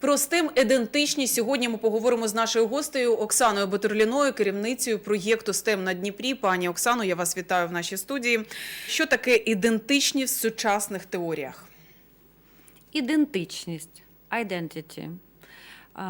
Про STEM ідентичність сьогодні ми поговоримо з нашою гостею Оксаною Батурліною, керівницею проєкту STEM на Дніпрі. Пані Оксано, я вас вітаю в нашій студії. Що таке ідентичність в сучасних теоріях? Ідентичність identity.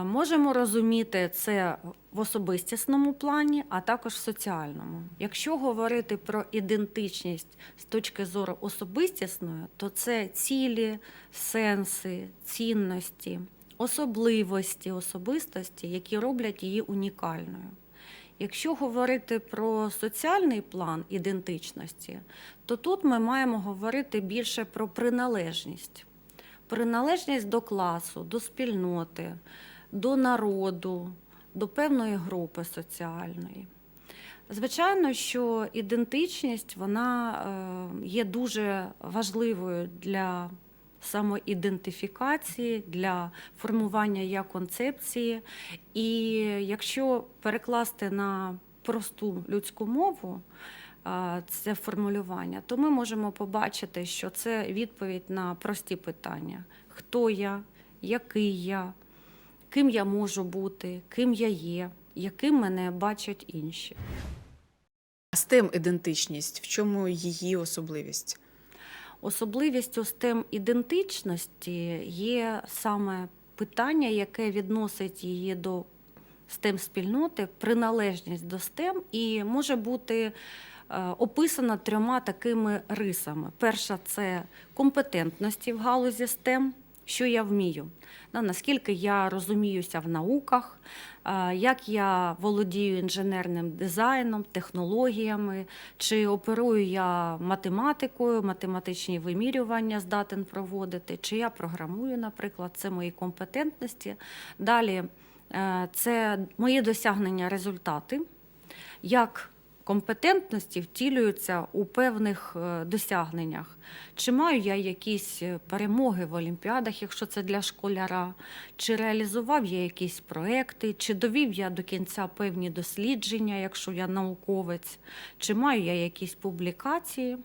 Можемо розуміти це в особистісному плані, а також в соціальному. Якщо говорити про ідентичність з точки зору особистісної, то це цілі, сенси, цінності, особливості особистості, які роблять її унікальною. Якщо говорити про соціальний план ідентичності, то тут ми маємо говорити більше про приналежність приналежність до класу, до спільноти, до народу, до певної групи соціальної. Звичайно, що ідентичність вона е, є дуже важливою для самоідентифікації, для формування я концепції. І якщо перекласти на просту людську мову, це формулювання, то ми можемо побачити, що це відповідь на прості питання: хто я, який я, ким я можу бути, ким я є, яким мене бачать інші. А STEM ідентичність в чому її особливість? Особливістю СТЕМ ідентичності є саме питання, яке відносить її до STEM спільноти, приналежність до STEM і може бути е, описана трьома такими рисами. Перша це компетентності в галузі STEM, що я вмію. Да, наскільки я розуміюся в науках, як я володію інженерним дизайном, технологіями, чи оперую я математикою, математичні вимірювання здатен проводити, чи я програмую, наприклад, це мої компетентності. Далі е, це мої досягнення результати, як компетентності втілюються у певних е, досягненнях. Чи маю я якісь е, перемоги в олімпіадах, якщо це для школяра, чи реалізував я якісь проекти, чи довів я до кінця певні дослідження, якщо я науковець, чи маю я якісь публікації.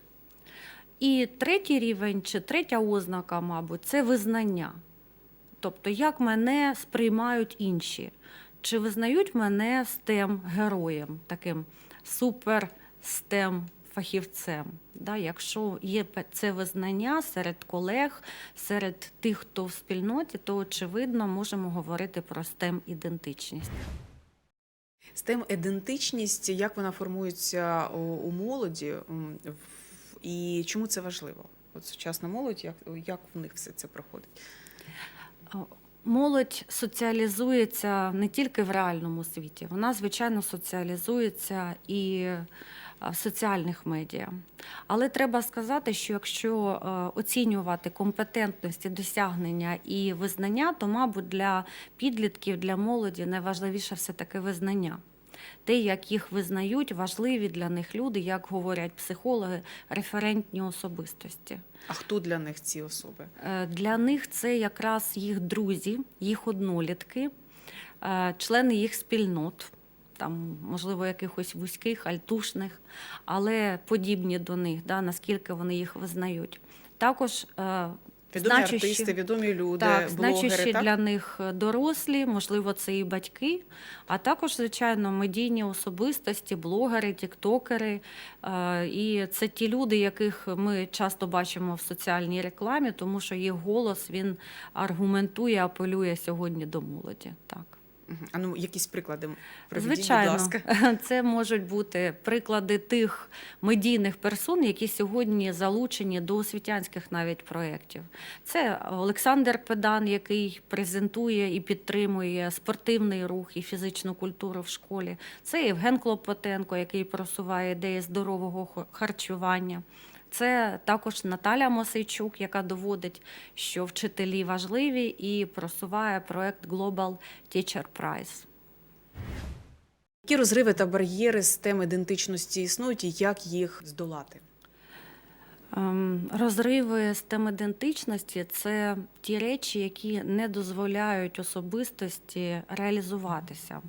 І третій рівень, чи третя ознака, мабуть, це визнання. Тобто, як мене сприймають інші, чи визнають мене STEM героєм, таким супер STEM фахівцем. Да, якщо є це визнання серед колег, серед тих, хто в спільноті, то очевидно можемо говорити про STEM ідентичність. STEM ідентичність, як вона формується у молоді, і чому це важливо? От сучасна молодь, як, як в них все це проходить? Молодь соціалізується не тільки в реальному світі, вона, звичайно, соціалізується і в соціальних медіа. Але треба сказати, що якщо оцінювати компетентності, досягнення і визнання, то, мабуть, для підлітків, для молоді найважливіше все-таки визнання. Те, як їх визнають, важливі для них люди, як говорять психологи, референтні особистості. А хто для них ці особи? Е, Для них це якраз їх друзі, їх однолітки, е, члени їх спільнот, там, можливо, якихось вузьких, альтушних, але подібні до них, да, наскільки вони їх визнають. Також е, Відомі значущі- артисти, відомі люди, так, блогери, значущі так? для них дорослі, можливо, це і батьки, а також, звичайно, медійні особистості, блогери, тіктокери. Е, І це ті люди, яких ми часто бачимо в соціальній рекламі, тому що їх голос він аргументує, апелює сьогодні до молоді. Так. А ну, якісь приклади приведіть, Звичайно, будь ласка. це можуть бути приклади тих медійних персон, які сьогодні залучені до освітянських навіть проєктів. Це Олександр Педан, який презентує і підтримує спортивний рух і фізичну культуру в школі. Це Євген Клопотенко, який просуває ідеї здорового харчування. Це також Наталя Мосейчук, яка доводить, що вчителі важливі і просуває проект Global Teacher Prize. Які розриви та бар'єри з тем ідентичності існують і як їх здолати? Ем, Розриви з тем ідентичності це ті речі, які не дозволяють особистості реалізуватися.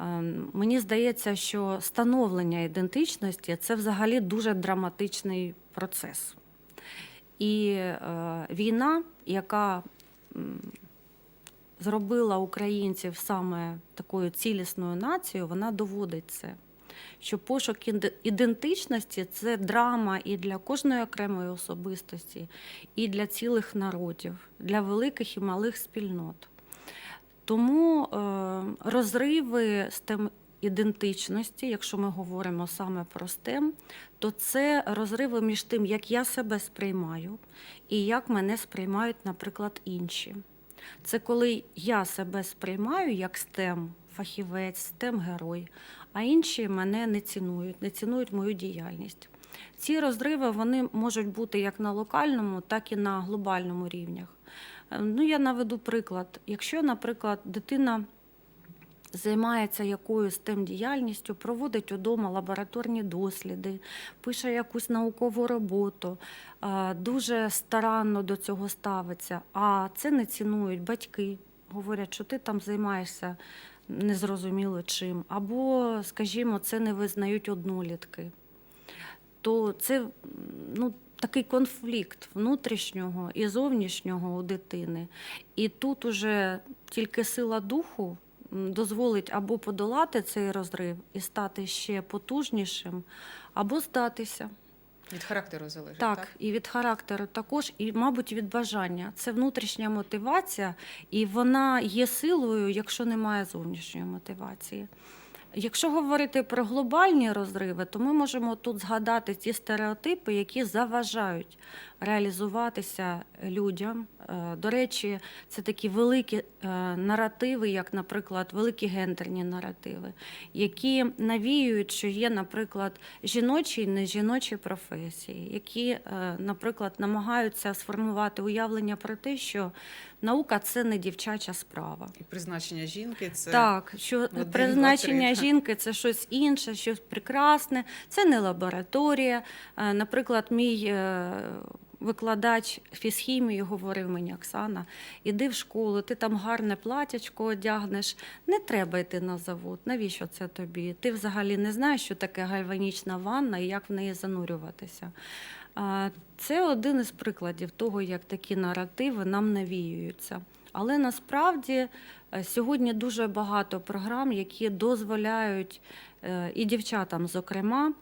Ем, Мені здається, що становлення ідентичності це взагалі дуже драматичний процес. І е, війна, яка зробила українців саме такою цілісною нацією, вона доводить це. Що пошук ідентичності це драма і для кожної окремої особистості, і для цілих народів, для великих і малих спільнот. Тому е, розриви ідентичності, якщо ми говоримо саме про STEM, то це розриви між тим, як я себе сприймаю і як мене сприймають, наприклад, інші. Це коли я себе сприймаю як STEM фахівець, STEM герой, а інші мене не цінують, не цінують мою діяльність. Ці розриви вони можуть бути як на локальному, так і на глобальному рівнях. Е, Ну, я наведу приклад. Якщо, наприклад, дитина займається якоюсь тим діяльністю, проводить удома лабораторні досліди, пише якусь наукову роботу, е, дуже старанно до цього ставиться, а це не цінують батьки. Говорять, що ти там займаєшся незрозуміло чим, або, скажімо, це не визнають однолітки то це ну, такий конфлікт внутрішнього і зовнішнього у дитини. І тут уже тільки сила духу дозволить або подолати цей розрив і стати ще потужнішим, або здатися. Від характеру залежить. Так, і від характеру також, і, мабуть, від бажання. Це внутрішня мотивація, і вона є силою, якщо немає зовнішньої мотивації. Якщо говорити про глобальні розриви, то ми можемо тут згадати ті стереотипи, які заважають реалізуватися людям. Е, До речі, це такі великі е, наративи, як, наприклад, великі гендерні наративи, які навіюють, що є, наприклад, жіночі і нежіночі професії, які, е, наприклад, намагаються сформувати уявлення про те, що наука це не дівчача справа. І призначення жінки це Так, що один, призначення три. жінки це щось інше, щось прекрасне, це не лабораторія. Наприклад, мій викладач фізхімії говорив мені, Оксана, іди в школу, ти там гарне платячко одягнеш, не треба йти на завод. Навіщо це тобі? Ти взагалі не знаєш, що таке гальванічна ванна і як в неї занурюватися. Це один із прикладів того, як такі наративи нам навіюються. Але насправді е, сьогодні дуже багато програм, які дозволяють е, і дівчатам, зокрема,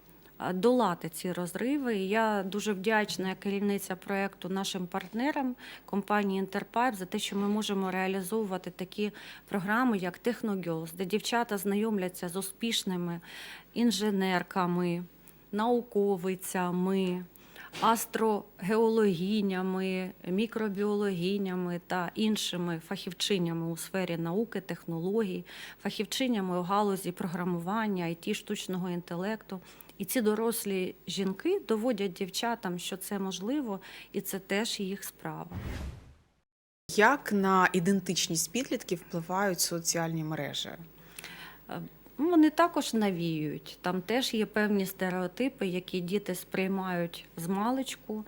долати ці розриви. І я дуже вдячна як керівниця проєкту нашим партнерам компанії Інтерпайп за те, що ми можемо реалізовувати такі програми, як Техногьолс, де дівчата знайомляться з успішними інженерками, науковицями астрогеологинями, мікробіологинями та іншими фахівчинями у сфері науки, технологій, фахівчинями у галузі програмування, IT, штучного інтелекту. І ці дорослі жінки доводять дівчатам, що це можливо, і це теж їх справа. як на ідентичність підлітків впливають соціальні мережі? Ну, Вони також навіюють. Там теж є певні стереотипи, які діти сприймають з маличку.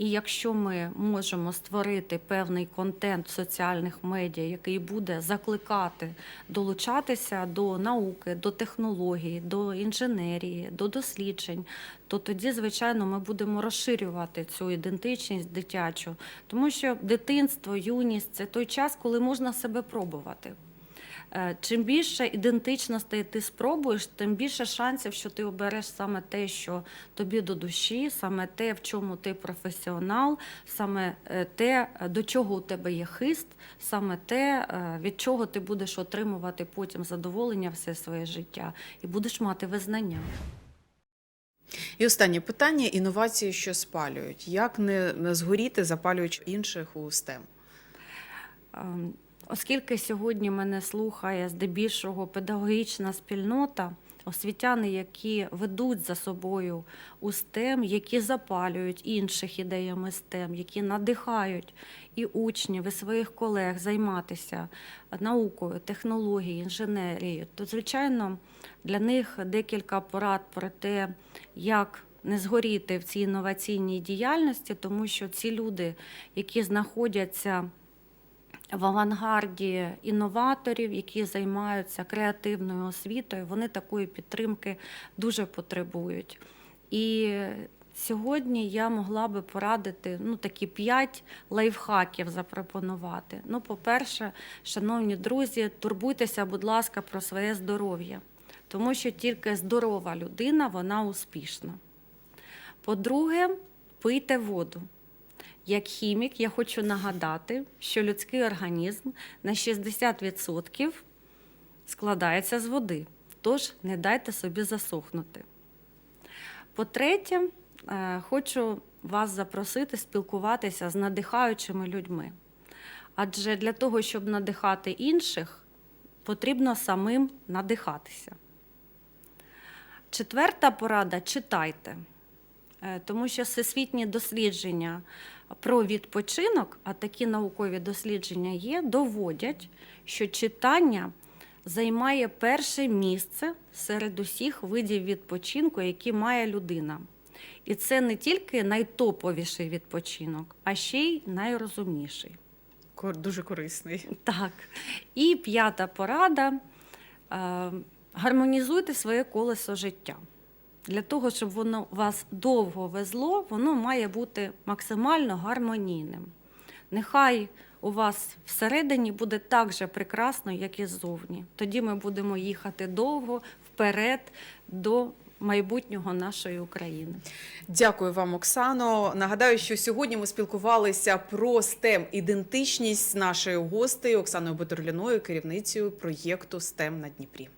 І якщо ми можемо створити певний контент в соціальних медіа, який буде закликати долучатися до науки, до технологій, до інженерії, до досліджень, то тоді, звичайно, ми будемо розширювати цю ідентичність дитячу, тому що дитинство, юність це той час, коли можна себе пробувати. Е, Чим більше ідентичностей ти спробуєш, тим більше шансів, що ти обереш саме те, що тобі до душі, саме те, в чому ти професіонал, саме е, те, е, до чого у тебе є хист, саме те, від чого ти будеш отримувати потім задоволення все своє життя і будеш мати визнання. І останнє питання: інновації, що спалюють. Як не, не згоріти, запалюючи інших у STEM? Оскільки сьогодні мене слухає здебільшого педагогічна спільнота, освітяни, які ведуть за собою у STEM, які запалюють інших ідеями STEM, які надихають і учнів, і своїх колег займатися наукою, технологією, інженерією, то, звичайно, для них декілька порад про те, як не згоріти в цій інноваційній діяльності, тому що ці люди, які знаходяться в авангарді інноваторів, які займаються креативною освітою, вони такої підтримки дуже потребують. І Сьогодні я могла би порадити ну, такі п'ять лайфхаків запропонувати. Ну, по-перше, шановні друзі, турбуйтеся, будь ласка, про своє здоров'я, тому що тільки здорова людина вона успішна. По-друге, пийте воду. Як хімік, я хочу нагадати, що людський організм на 60% складається з води, тож не дайте собі засохнути. По-третє, е, хочу вас запросити спілкуватися з надихаючими людьми. Адже для того, щоб надихати інших, потрібно самим надихатися. Четверта порада читайте, Е, тому що всесвітні дослідження про відпочинок, а такі наукові дослідження є, доводять, що читання займає перше місце серед усіх видів відпочинку, які має людина. І це не тільки найтоповіший відпочинок, а ще й найрозумніший. Дуже корисний. Так. І п'ята порада: е, гармонізуйте своє колесо життя. Для того, щоб воно вас довго везло, воно має бути максимально гармонійним. Нехай у вас всередині буде так же прекрасно, як і ззовні. Тоді ми будемо їхати довго вперед до майбутнього нашої України. Дякую вам, Оксано. Нагадаю, що сьогодні ми спілкувалися про STEM ідентичність з нашою гостею Оксаною Батурліною, керівницею проєкту STEM на Дніпрі.